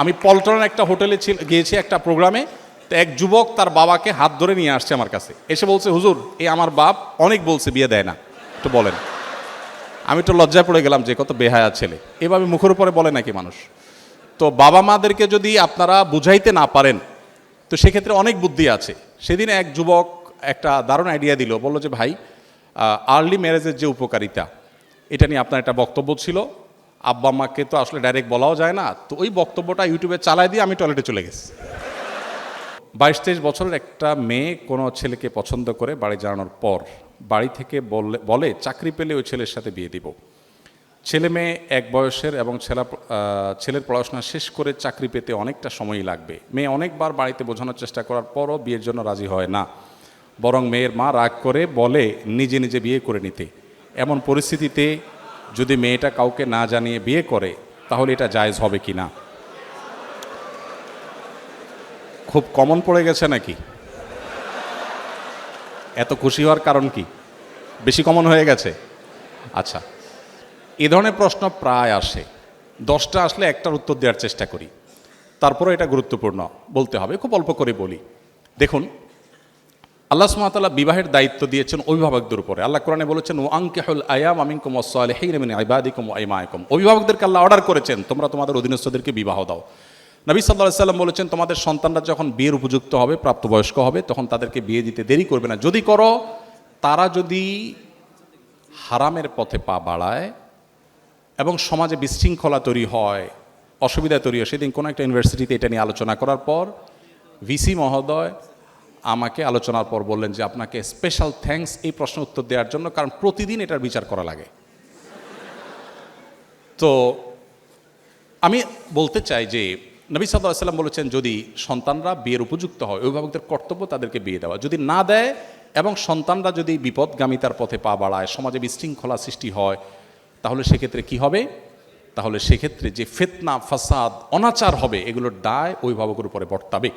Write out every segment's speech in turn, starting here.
আমি পল্টন একটা হোটেলে গিয়েছি একটা প্রোগ্রামে, তো এক যুবক তার বাবাকে হাত ধরে নিয়ে আসছে আমার কাছে। এসে বলছে, হুজুর, এই আমার বাপ অনেক বলছে, বিয়ে দেয় না। একটু বলেন। আমি তো লজ্জায় পড়ে গেলাম যে কত বেহায়া ছেলে। এভাবে মুখের উপরে বলে নাকি মানুষ? তো বাবা মাদেরকে যদি আপনারা বুঝাইতে না পারেন, তো সেক্ষেত্রে অনেক বুদ্ধি আছে। সেদিন এক যুবক একটা দারুণ আইডিয়া দিল। বলল যে, ভাই আর্লি ম্যারেজের যে উপকারিতা, এটা নিয়ে আপনার একটা বক্তব্য ছিল। আব্বা আম্মাকে তো আসলে ডাইরেক্ট বলাও যায় না। তো ওই বক্তব্যটা ইউটিউবে চালাই দিয়ে আমি টয়লেটে চলে গেছি। বাইশ তেইশ বছরের একটা মেয়ে কোনো ছেলেকে পছন্দ করে বাড়ি জানানোর পর বাড়ি থেকে বললে, বলে, চাকরি পেলে ওই ছেলের সাথে বিয়ে দিব। ছেলে মেয়ে এক বয়সের এবং ছেলা ছেলের পড়াশোনা শেষ করে চাকরি পেতে অনেকটা সময়ই লাগবে। মেয়ে অনেকবার বাড়িতে বোঝানোর চেষ্টা করার পরও বিয়ের জন্য রাজি হয় না। বরং মেয়ের মা রাগ করে বলে, নিজে নিজে বিয়ে করে নিতে। এমন পরিস্থিতিতে যদি মেয়েটা কাউকে না জানিয়ে বিয়ে করে, তাহলে এটা জায়জ হবে কি না? খুব কমন পড়ে গেছে নাকি? এত খুশি হওয়ার কারণ কি? বেশি কমন হয়ে গেছে? আচ্ছা এ ধরনের প্রশ্ন প্রায় আসে। দশটা আসলে একটার উত্তর দেওয়ার চেষ্টা করি। তারপরে এটা গুরুত্বপূর্ণ। বলতে হবে, খুব অল্প করে বলি। দেখুন আল্লাহ সুমাতাল্লাহ বিবাহের দায়িত্ব দিয়েছেন অভিভাবকদের উপরে। আল্লাহ কোরআনে বলেছেন ও আঙ্কেহুল আয়াম আমিনকুম ওসালেহিন আইবাদিকুম আইমায়কুম। অভিভাবকদেরকে আল্লাহ অর্ডার করেছেন, তোমরা তোমাদের অধীনস্থদেরকে বিবাহ দাও। নবী সাল্লাহ সাল্লাম বলেছেন, তোমাদের সন্তানরা যখন বিয়ের উপযুক্ত হবে, প্রাপ্তবয়স্ক হবে, তখন তাদেরকে বিয়ে দিতে দেরি করবে না। যদি করো, তারা যদি হারামের পথে পা বাড়ায় এবং সমাজে বিশৃঙ্খলা তৈরি হয়, অসুবিধা তৈরি হয়, সেদিন কোনো একটা ইউনিভার্সিটিতে এটা নিয়ে আলোচনা করার পর ভিসি মহোদয় আমাকে আলোচনার পর বললেন যে আপনাকে স্পেশাল থ্যাঙ্কস এই প্রশ্ন উত্তর দেওয়ার জন্য, কারণ প্রতিদিন এটার বিচার করা লাগে। তো আমি বলতে চাই যে, নবী সাল্লাহ সাল্লাম বলেছেন, যদি সন্তানরা বিয়ের উপযুক্ত হয়, অভিভাবকদের কর্তব্য তাদেরকে বিয়ে দেওয়া। যদি না দেয় এবং সন্তানরা যদি বিপদগামিতার পথে পা বাড়ায়, সমাজে বিশৃঙ্খলা সৃষ্টি হয়, তাহলে সেক্ষেত্রে কি হবে? তাহলে সেক্ষেত্রে যে ফেতনা, ফাসাদ, অনাচার হবে এগুলোর দায় অভিভাবকের উপরে বর্তাবে।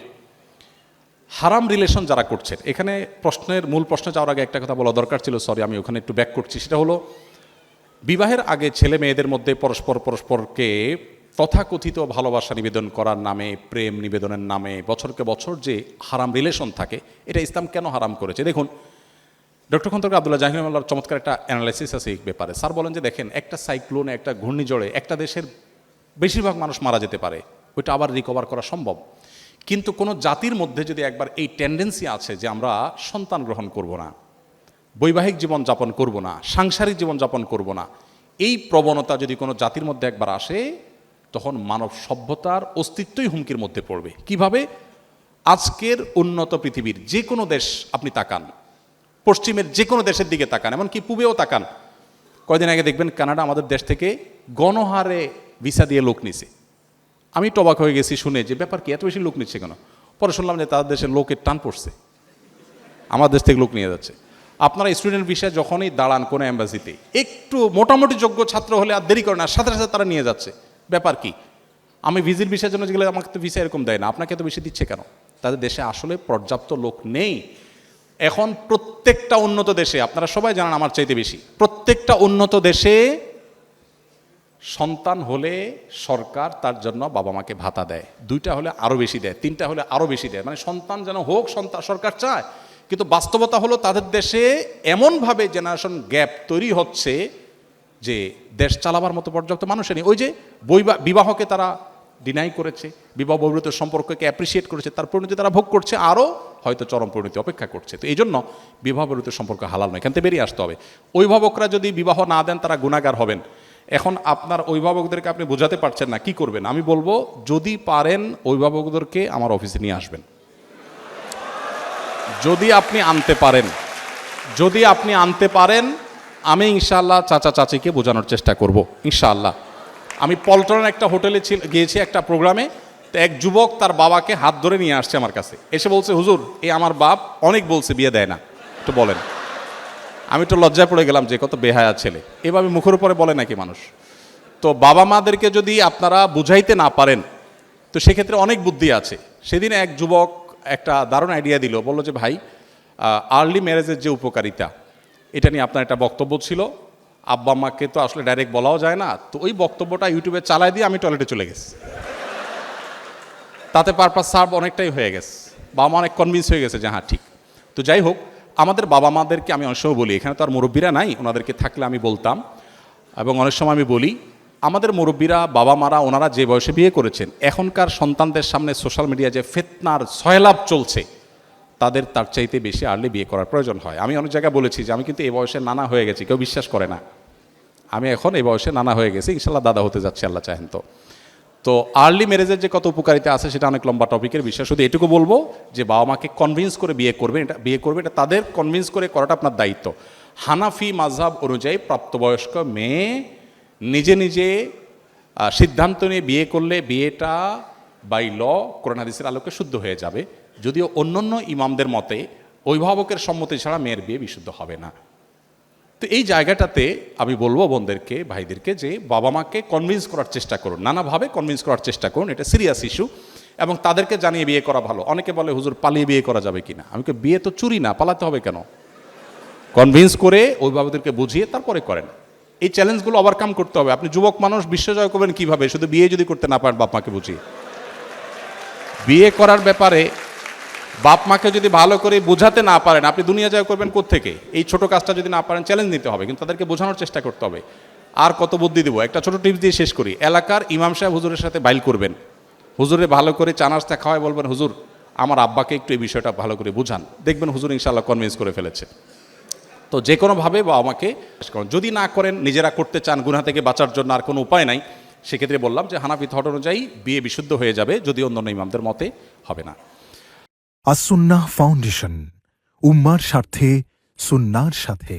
হারাম রিলেশন যারা করছেন। এখানে প্রশ্নের মূল প্রশ্নে যাওয়ার আগে একটা কথা বলা দরকার ছিল সরি আমি ওখানে একটু ব্যাক করছি। সেটা হলো, বিবাহের আগে ছেলে মেয়েদের মধ্যে পরস্পর পরস্পরকে তথাকথিত ভালোবাসা নিবেদন করার নামে, প্রেম নিবেদনের নামে, বছরকে বছর যে হারাম রিলেশন থাকে, এটা ইসলাম কেন হারাম করেছে? দেখুন, ডক্টর খন্দকার আবদুল্লাহ জাহিনুল্লাহর চমৎকার একটা অ্যানালাইসিস আছে এই ব্যাপারে। স্যার বলেন যে, দেখেন, একটা সাইক্লোনে একটা ঘূর্ণিঝড়ে একটা দেশের বেশিরভাগ মানুষ মারা যেতে পারে। ওইটা আবার রিকভার করা সম্ভব। কিন্তু কোনো জাতির মধ্যে যদি একবার এই টেন্ডেন্সি আছে যে আমরা সন্তান গ্রহণ করব না, বৈবাহিক জীবন যাপন করব না, সাংসারিক জীবন যাপন করব না, এই প্রবণতা যদি কোনো জাতির মধ্যে একবার আসে, তখন মানব সভ্যতার অস্তিত্বই হুমকির মধ্যে পড়বে। কীভাবে? আজকের উন্নত পৃথিবীর যে কোনো দেশ আপনি তাকান, পশ্চিমের যে কোনো দেশের দিকে তাকান, এমনকি পূবেও তাকান। কয়দিন আগে দেখবেন কানাডা আমাদের দেশ থেকে গণহারে ভিসা দিয়ে লোক নিছে। আমি টবাক হয়ে গেছি শুনে যে ব্যাপার কি, এত বেশি লোক নিচ্ছে কেন? পরে শুনলাম যে তাদের দেশের লোকের টান পড়ছে। আমার দেশ থেকে লোক নিয়ে যাচ্ছে। আপনারা স্টুডেন্ট বিষয়ে যখনই দাঁড়ান কোনো অ্যাম্বাসিতে একটু মোটামুটি যোগ্য ছাত্র হলে আর দেরি করে না, সাথে সাথে তারা নিয়ে যাচ্ছে। ব্যাপার কি? আমি ভিজিট বিষয়ের জন্য গেলে আমাকে তো ভিসা এরকম দেয় না, আপনাকে তো বেশি দিচ্ছে কেন? তাদের দেশে আসলে পর্যাপ্ত লোক নেই। এখন প্রত্যেকটা উন্নত দেশে, আপনারা সবাই জানান আমার চাইতে বেশি, প্রত্যেকটা উন্নত দেশে সন্তান হলে সরকার তার জন্য বাবা মাকে ভাতা দেয়। দুইটা হলে আরও বেশি দেয়, তিনটা হলে আরও বেশি দেয়। মানে সন্তান যেন হোক সন্তান সরকার চায়। কিন্তু বাস্তবতা হলো তাদের দেশে এমনভাবে জেনারেশন গ্যাপ তৈরি হচ্ছে যে দেশ চালাবার মতো পর্যাপ্ত মানুষের নেই। ওই যে বৈবা- বিবাহকে তারা ডিনাই করেছে, বিবাহ বহির্ভূত সম্পর্ককে অ্যাপ্রিসিয়েট করেছে, তার পরিণতি তারা ভোগ করছে আরও হয়তো চরম পরিণতি অপেক্ষা করছে। তো এই জন্য বিবাহ বহির্ভূত সম্পর্ক হালাল নয়, এখান থেকে বেরিয়ে আসতে হবে। অভিভাবকরা যদি বিবাহ না দেন, তারা গুণাগার হবেন। এখন আপনার অভিভাবকদেরকে আপনি বোঝাতে পারছেন না, কি করবেন? আমি বলব, যদি পারেন, অভিভাবকদেরকে আমার অফিসে নিয়ে আসবেন। যদি আপনি আনতে পারেন, যদি আপনি আনতে পারেন, আমি ইনশাআল্লাহ চাচা চাচিকে বোঝানোর চেষ্টা করব, ইনশাআল্লাহ। আমি পল্টনের একটা হোটেলে গিয়েছি একটা প্রোগ্রামে, তো এক যুবক তার বাবাকে হাত ধরে নিয়ে আসছে আমার কাছে। এসে বলছে, হুজুর, এ আমার বাপ অনেক বলছে, বিয়ে দেয় না। একটু বলেন। আমি তো লজ্জায় পড়ে গেলাম যে কত বেহায়া ছেলে। এভাবে মুখের উপরে বলে নাকি মানুষ? তো বাবা মাদেরকে যদি আপনারা বুঝাইতে না পারেন, তো সেক্ষেত্রে অনেক বুদ্ধি আছে। সেদিন এক যুবক একটা দারুণ আইডিয়া দিল, বলল যে, ভাই আর্লি ম্যারেজের যে উপকারিতা, এটা নিয়ে আপনার একটা বক্তব্য ছিল। আব্বা মাকে তো আসলে ডাইরেক্ট বলাও যায় না। তো ওই বক্তব্যটা ইউটিউবে চালাই দিয়ে আমি টয়লেটে চলে গেছি। তাতে পারপাস সার্ভ অনেকটাই হয়ে গেছে। বাবা মা অনেক কনভিন্স হয়ে গেছে যে হ্যাঁ ঠিক। তো যাই হোক আমাদের বাবা মাদেরকে আমি অনেক সময় বলি, এখানে তো আর মুরব্বীরা নাই, ওনাদেরকে থাকলে আমি বলতাম। এবং অনেক সময় আমি বলি, আমাদের মুরব্বীরা বাবা মারা ওনারা যে বয়সে বিয়ে করেছেন, এখনকার সন্তানদের সামনে সোশ্যাল মিডিয়া যে ফেতনার সয়লাভ চলছে, তাদের তার চাইতে বেশি আর্লি বিয়ে করার প্রয়োজন হয়। আমি অনেক জায়গায় বলেছি যে, আমি কিন্তু এই বয়সে নানা হয়ে গেছি, কেউ বিশ্বাস করে না। আমি এখন এই বয়সে নানা হয়ে গেছি, ইনশাল্লাহ দাদা হতে যাচ্ছে, আল্লাহ চাহেন তো। তো আর্লি ম্যারেজের যে কত উপকারিতা আছে সেটা অনেক লম্বা টপিকের বিষয়। শুধু এটুকু বলব যে বাবা মাকে কনভিন্স করে বিয়ে করবেন এটা বিয়ে করবে, এটা তাদের কনভিন্স করে করাটা আপনার দায়িত্ব। হানাফি মাঝহাব অনুযায়ী প্রাপ্তবয়স্ক মেয়ে নিজে নিজে সিদ্ধান্ত নিয়ে বিয়ে করলে বিয়েটা বাই ল কোরআন হাদিসের আলোকে শুদ্ধ হয়ে যাবে। যদিও অন্যান্য ইমামদের মতে অভিভাবকের সম্মতি ছাড়া মেয়ের বিয়ে বিশুদ্ধ হবে না। তো এই জায়গাটাতে আমি বলব বোনদেরকে, ভাইদেরকে যে বাবা মাকে কনভিন্স করার চেষ্টা করুন। নানাভাবে কনভিন্স করার চেষ্টা করুন। এটা সিরিয়াস ইস্যু এবং তাদেরকে জানিয়ে বিয়ে করা ভালো। অনেকে বলে, হুজুর, পালিয়ে বিয়ে করা যাবে কিনা? আমি কে বিয়ে তো চুরি না, পালাতে হবে কেন? কনভিন্স করে অভিভাবকদেরকে বুঝিয়ে তারপরে করেন। এই চ্যালেঞ্জগুলো ওভারকাম করতে হবে। আপনি যুবক মানুষ বিশ্বজয় করবেন কীভাবে? শুধু বিয়ে যদি করতে না পারেন বাপ মাকে বুঝিয়ে। বিয়ে করার ব্যাপারে বাপ মাকে যদি ভালো করে বোঝাতে না পারেন, আপনি দুনিয়া জয় করবেন থেকে এই ছোট কাজটা যদি না পারেন চ্যালেঞ্জ নিতে হবে, কিন্তু তাদেরকে বোঝানোর চেষ্টা করতে হবে। আর কত বুদ্ধি দেবো? একটা ছোট টিপস দিয়ে শেষ করি। এলাকার ইমাম সাহেব হুজুরের সাথে বাইল করবেন। হুজুরে ভালো করে চানাচটা খাওয়ায় বলবেন, হুজুর, আমার আব্বাকে একটু এই বিষয়টা ভালো করে বুঝান। দেখবেন হুজুর ইনশাল্লাহ কনভিন্স করে ফেলেছে। তো যে কোনোভাবে বা আমাকে যদি না করেন, নিজেরা করতে চান গুনা থেকে বাঁচার জন্য আর কোনো উপায় নাই, সেক্ষেত্রে বললাম যে হানাফি থট অনুযায়ী বিয়ে বিশুদ্ধ হয়ে যাবে, যদি অন্য ইমামদের মতে হবে না। আসুন্নাহ ফাউন্ডেশন উম্মার স্বার্থে সুন্নার সাথে